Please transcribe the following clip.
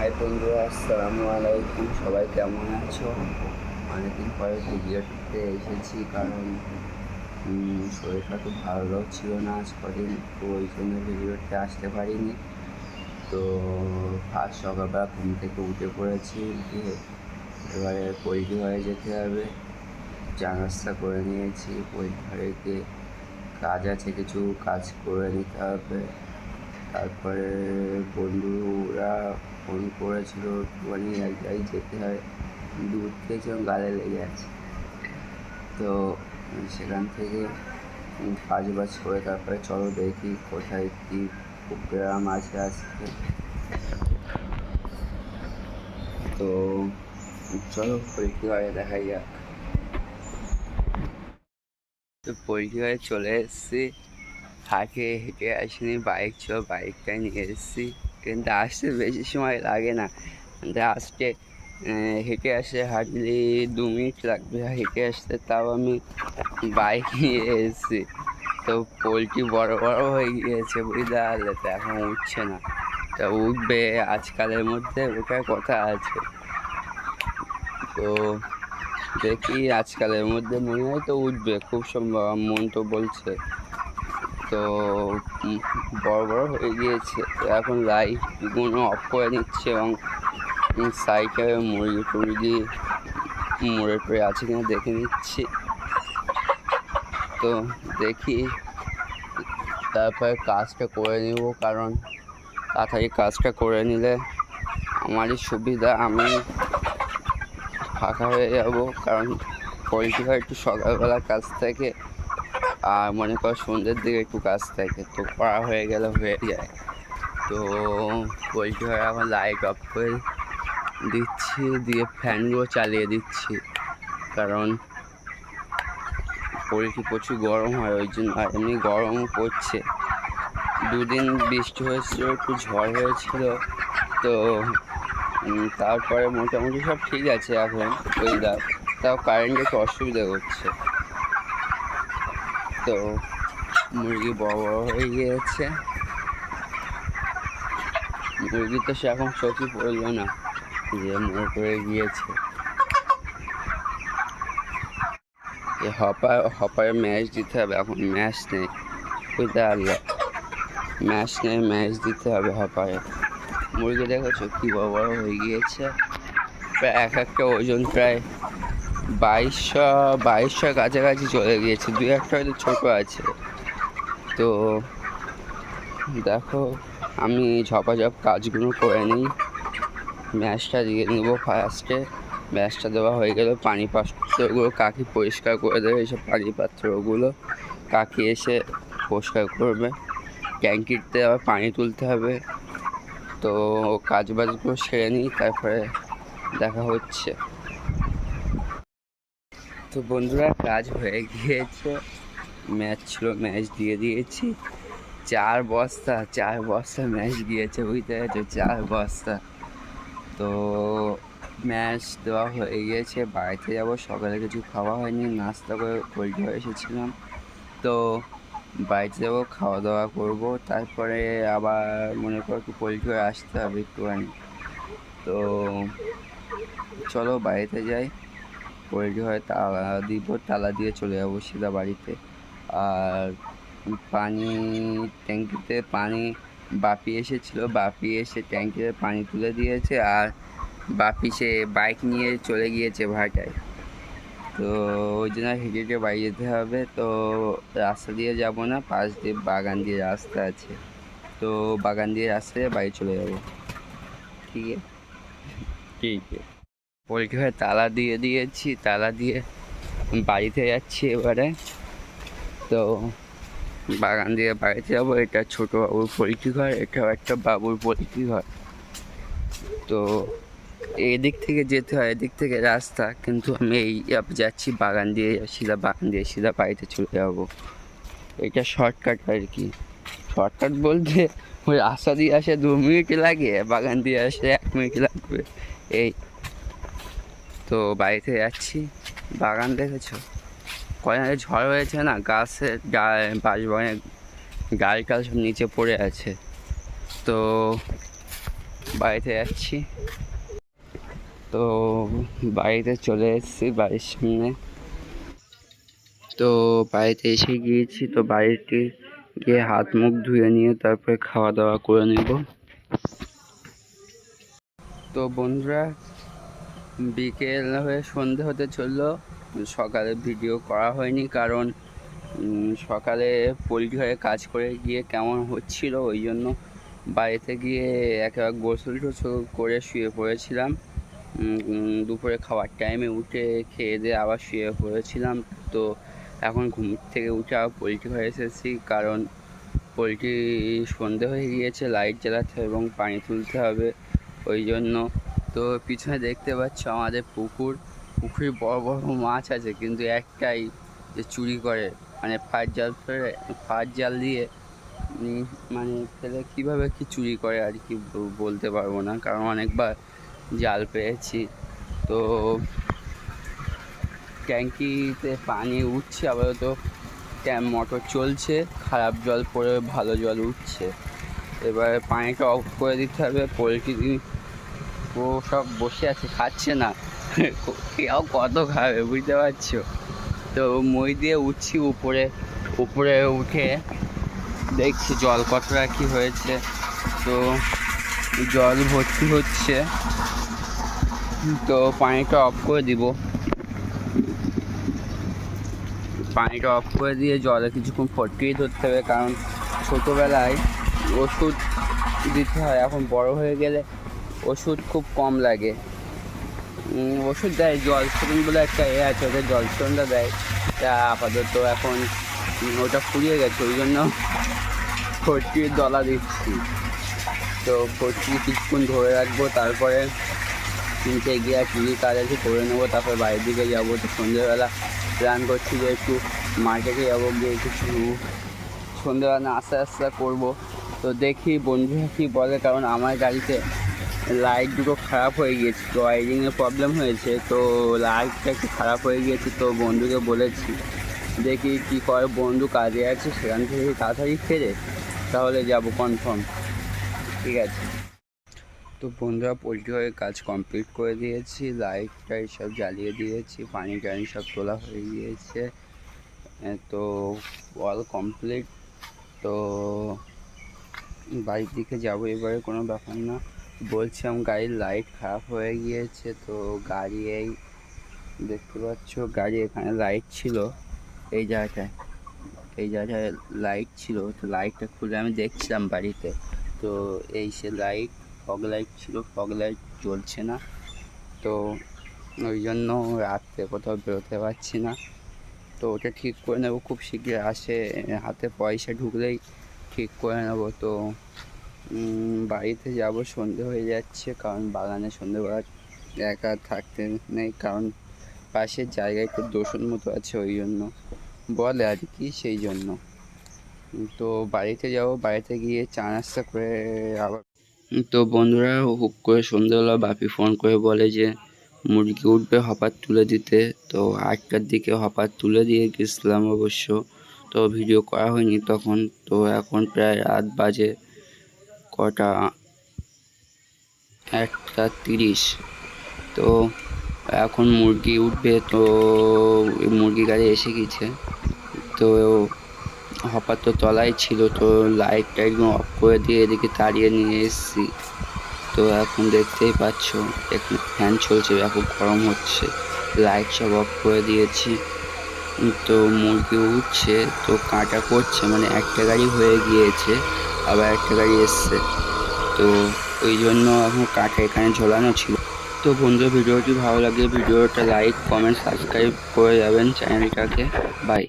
High বন্ধুরা, আসসালামু আলাইকুম। সবাই কেমন আছো? অনেকদিন পরে ভিডিও করতে এসেছি, কারণ শরীরটা খুব ভালো ছিল না আজ কদিন, তো ওই জন্য ভিডিওতে আসতে পারিনি। তো আজ সকালবেলা ঘুম থেকে উঠে পড়েছি এবারে পরীক্ষা ঘরে যেতে হবে। চা নাস্তা করে নিয়েছি, পরীক্ষা ঘরে গিয়ে কাজ আছে, কিছু কাজ করে নিতে হবে। তারপরে বন্ধুরা ফোন করেছিল একটুখানি এক জায়গায় যেতে হয়, দুধ খেয়েছিলাম গালে লেগে আছে। তো সেখান থেকে কাজ বাজ করে তারপরে চলো দেখি কোথায় কী প্রোগ্রাম আছে আজকে। তো চলো পরীক্ষায় দেখা যাক। পরীক্ষায় চলে এসেছি। হাঁটে হেঁটে আসিনি বাইক ছিল বাইকটাই নিয়ে এসেছি। কিন্তু আসতে বেশি সময় লাগে না। আসতে হেঁটে আসতে হাঁটলে দু মিনিট লাগবে। হেঁটে আসতে তাও আমি বাইক নিয়ে এসেছি। তো পোলট্রি বড় বড় হয়ে গিয়েছে বুঝতে পারলে তো, এখন উঠছে না। তা উঠবে আজকালের মধ্যে ওটার কথা আছে। তো দেখি আজকালের মধ্যে মনে হয় তো উঠবে, খুব সম্ভব, মন তো বলছে। তো বড় বড় হয়ে গিয়েছে। এখন লাইটগুলো অফ করে নিচ্ছে এবং সাইডে মুরগি টুরগি মরে টরে আছে কিনা দেখে নিচ্ছি। তো দেখি তারপরে কাজটা করে নিব কারণ তাড়াতাড়ি কাজটা করে নিলে আমারই সুবিধা, আমি ফাঁকা হয়ে যাব। কারণ পোলট্রি হয় একটু সকালবেলা কাজ থাকে আর মনে কর সন্ধ্যের দিকে একটু কাজ থাকে, তো করা হয়ে গেলে হয়ে যায়। তো পোলট্রি ঘরে এখন লাইট অফ করে দিচ্ছি, দিয়ে ফ্যানগুলো চালিয়ে দিচ্ছি। কারণ পোলট্রি প্রচুর গরম হয়, ওই জন্য আর এমনি গরম পড়ছে। দুদিন বৃষ্টি হয়েছিল, একটু ঝড় হয়েছিল, তো তারপরে মোটামুটি সব ঠিক আছে এখন ওয়েদার তাও কারেন্ট একটু অসুবিধা করছে তো মুরগি বড় বড় হয়ে গিয়েছে। মুরগি তো সে এখন চোখই পড়ল না, যে মোর করে গিয়েছে। হপার হপারে ম্যাচ দিতে হবে, এখন ম্যাচ নেই, বুঝতে পারলে। ম্যাচ নেই, ম্যাচ দিতে হবে হপারে। মুরগি দেখেছ কি বড় বড় হয়ে গিয়েছে, প্রায় এক একটা ওজন প্রায় বাইশশো বাইশশো কাছাকাছি চলে গিয়েছে। দু একটা হয়তো ছোটো আছে। তো দেখো, আমি ঝপাঝপ কাজগুলো করে নিই। ম্যাচটা দিয়ে নেব ফার্স্টে ম্যাচটা দেওয়া হয়ে গেলে। পানি পাত্রগুলো কাকি পরিষ্কার করে দেবে, এইসব পানি পাত্রগুলো। কাকি এসে পরিষ্কার করবে। ট্যাঙ্কিতে আবার পানি তুলতে হবে। তো কাজ বাজগুলো সেরে নিই, তারপরে দেখা হচ্ছে। তো বন্ধুরা, কাজ হয়ে গিয়েছে। ম্যাচ ছিল, ম্যাচ দিয়ে দিয়েছি। চার বস্তা চার বস্তা ম্যাচ দিয়েছে বুঝতে পেরেছ? চার বস্তা। তো ম্যাচ দেওয়া হয়ে গিয়েছে, বাড়িতে যাব, সকালে কিছু খাওয়া হয়নি, নাস্তা করে পোলট্রি এসেছিলাম। তো বাড়িতে যাব খাওয়া দাওয়া করব, তারপরে আবার মনে করো একটু পোলট্রি আসতে হবে একটুখানি। তো চলো বাড়িতে যাই। পোলট্রি হয়, তালা দিব তালা দিয়ে চলে যাব সিধা বাড়িতে। আর পানি ট্যাঙ্কিতে পানি বাপি এসেছিল, বাপি এসে ট্যাঙ্কিতে পানি তুলে দিয়েছে আর বাপি সে বাইক নিয়ে চলে গিয়েছে ভাটায় তো ওই জন্য হেঁটে হেঁটে বাড়ি যেতে হবে। তো রাস্তা দিয়ে যাব না, পাশ দিয়ে বাগান দিয়ে রাস্তা আছে। তো বাগান দিয়ে রাস্তা দিয়ে বাড়ি চলে যাব। ঠিক আছে? ঠিক আছে। পোলট্রি ঘরে তালা দিয়ে দিয়েছি, তালা দিয়ে বাড়িতে যাচ্ছি এবারে। তো বাগান দিয়ে বাড়িতে যাব, এটা ছোটো বাবুর পোলট্রি ঘর, এটাও একটা বাবুর পোলট্রি ঘর। তো এদিক থেকে যেতে হয়, এদিক থেকে রাস্তা, কিন্তু আমি এই যাচ্ছি বাগান দিয়ে সিধা বাগান দিয়ে সিধা বাড়িতে চলে যাব। এটা শর্টকাট আর কি। শর্টকাট বলতে ওই রাস্তা দিয়ে আসে দু মিনিট লাগে, বাগান দিয়ে আসে এক মিনিট লাগবে। এই তো বাড়িতে যাচ্ছি। বাগান দেখেছ? কয়দিন আগে ঝড় হয়েছে না? গাছের বাঁশবনে গাছ গাছ সব নিচে পড়ে আছে। তো বাড়িতে যাচ্ছি। তো বাড়িতে চলে এসেছি বাড়ির সামনে। তো বাড়িতে এসে গিয়েছি, তো বাড়িতে গিয়ে হাত মুখ ধুয়ে নিয়ে তারপরে খাওয়া দাওয়া করে নেব। তো বন্ধুরা বিকেল হয়ে সন্ধে হতে চলল। সকালে ভিডিও করা হয়নি কারণ সকালে পোলট্রি হয়ে কাজ করে গিয়ে কেমন হচ্ছিল ওই জন্য বাড়িতে গিয়ে একেবারে গোসল টোসল করে শুয়ে পড়েছিলাম। দুপুরে খাওয়ার টাইমে উঠে খেয়ে দিয়ে আবার শুয়ে পড়েছিলাম। তো এখন ঘুম থেকে উঠে আবার পোলট্রি হয়ে এসেছি কারণ পোলট্রি সন্ধে হয়ে গিয়েছে লাইট জ্বালাতে হবে এবং পানি তুলতে হবে। ওই জন্য তো পিছনে দেখতে পাচ্ছ আমাদের পুকুর। পুকুরে বড় বড় মাছ আছে, কিন্তু একটাই যে চুরি করে মানে ফাঁস জাল ফেলে ফাঁস জাল দিয়ে মানে ফেলে কীভাবে কি চুরি করে আর কি বলতে পারব না, কারণ অনেকবার জাল পেয়েছি। তো ট্যাঙ্কিতে পানি উঠছে, আপাতত ট্যাম মোটর চলছে, খারাপ জল পড়ে ভালো জল উঠছে। এবার পানিটা অফ করে দিতে হবে, পোলট্রি ও সব বসে আছে, খাচ্ছে না। কেউ কত খাবে বুঝতে পারছ? তো মই দিয়ে উঠছি উপরে উপরে উঠে দেখছি জল কতটা কি হয়েছে। তো জল ভর্তি হচ্ছে। তো পানিটা অফ করে দিব। পানিটা অফ করে দিয়ে জলে কিছুক্ষণ ফটকিয়ে ধরতে হবে, কারণ ছোটোবেলায় ওষুধ দিতে হয়, এখন বড় হয়ে গেলে ওষুধ খুব কম লাগে। ওষুধ দেয় জলশরণ বলে একটা এ আছে ওদের জলশরণটা দেয়। তা আপাতত এখন ওটা ফুরিয়ে গেছে, ওই জন্য ফটকির দলা দিচ্ছি। তো ফটকি কিছুক্ষণ ধরে রাখব, তারপরে কিনতে গিয়ে আর কাজ আছে করে নেব, তারপর বাইরের দিকে যাব। তো সন্ধ্যেবেলা প্ল্যান করছি যে একটু মার্কেটে যাব, গিয়ে কিছু সন্ধ্যেবেলা আস্তে আস্তে করব। তো দেখি বন্ধুরা কী বলে, কারণ আমার গাড়িতে লাইট দুটো খারাপ হয়ে গিয়েছে, তো ওয়ারিংয়ের প্রবলেম হয়েছে, তো লাইটটা একটু খারাপ হয়ে গিয়েছে, তো বন্ধুকে বলেছি, দেখি কী করে বন্ধু কাজে আছে সেখান থেকে তাড়াতাড়ি ফেরে, তাহলে যাব কনফার্ম ঠিক আছে। তো বন্ধুরা পোলট্রি হয়ে কাজ কমপ্লিট করে দিয়েছি লাইট টাইট সব জ্বালিয়ে দিয়েছি, পানি টানি সব তোলা হয়ে গিয়েছে তো অল কমপ্লিট তো বাড়ির দিকে যাব এবারে কোনো ব্যাপার না। বলছিলাম গাড়ির লাইট খারাপ হয়ে গিয়েছে, তো গাড়ি এই দেখতে পাচ্ছ, গাড়ি এখানে লাইট ছিল, এই জায়গাটায় এই জায়গাটায় লাইট ছিল, তো লাইটটা খুলে আমি দেখছিলাম বাড়িতে, তো এই সে লাইট ফগ লাইট ছিল ফগ লাইট জ্বলছে না, তো ওই জন্য রাত্রে কোথাও বেরোতে পারছি না, তো ওটা ঠিক করে নেব, খুব শীঘ্রই আসে, হাতে পয়সা ঢুকলেই ঠিক করে নেব, তো বাড়িতে যাব, সন্ধে হয়ে যাচ্ছে, কারণ বাগানে সন্ধেবেলা একা থাকতে নেই, কারণ পাশের জায়গায় একটু দোষণ মতো আছে ওই জন্য। বলে আর কি সেই জন্য। তো বাড়িতে যাব, বাড়িতে গিয়ে চা নাস্তা করে আবার তো বন্ধুরা হুক করে সন্ধ্যেবেলা বাপি ফোন করে বলে যে, মুরগি উঠবে হপার তুলে দিতে। তো আটটার দিকে হপার তুলে দিয়ে গেছিলাম অবশ্য। তো ভিডিও করা হয়নি তখন। তো এখন প্রায় রাত বাজে। কটা? একটা তিরিশ। তো এখন মুরগি উঠবে তো মুরগি গাড়ি এসে গেছে। তো হপার তো তলায় ছিল তো লাইটটা একদম অফ করে দিয়ে এদিকে তাড়িয়ে নিয়ে এসেছি। তো এখন দেখতেই পাচ্ছ, এখানে ফ্যান চলছে ব্যাপক গরম হচ্ছে। লাইট সব অফ করে দিয়েছি। তো মুরগি উঠছে, তো কাঁটা করছে মানে একটা গাড়ি হয়ে গিয়েছে। আবার একটা গাড়ি এসছে। তো ওই জন্য এখন কাঠে এখানে ঝোলানো ছিল। তো বন্ধু, ভিডিওটি ভালো লাগে ভিডিওটা লাইক কমেন্ট সাবস্ক্রাইব করে যাবেন চ্যানেলটাকে। বাই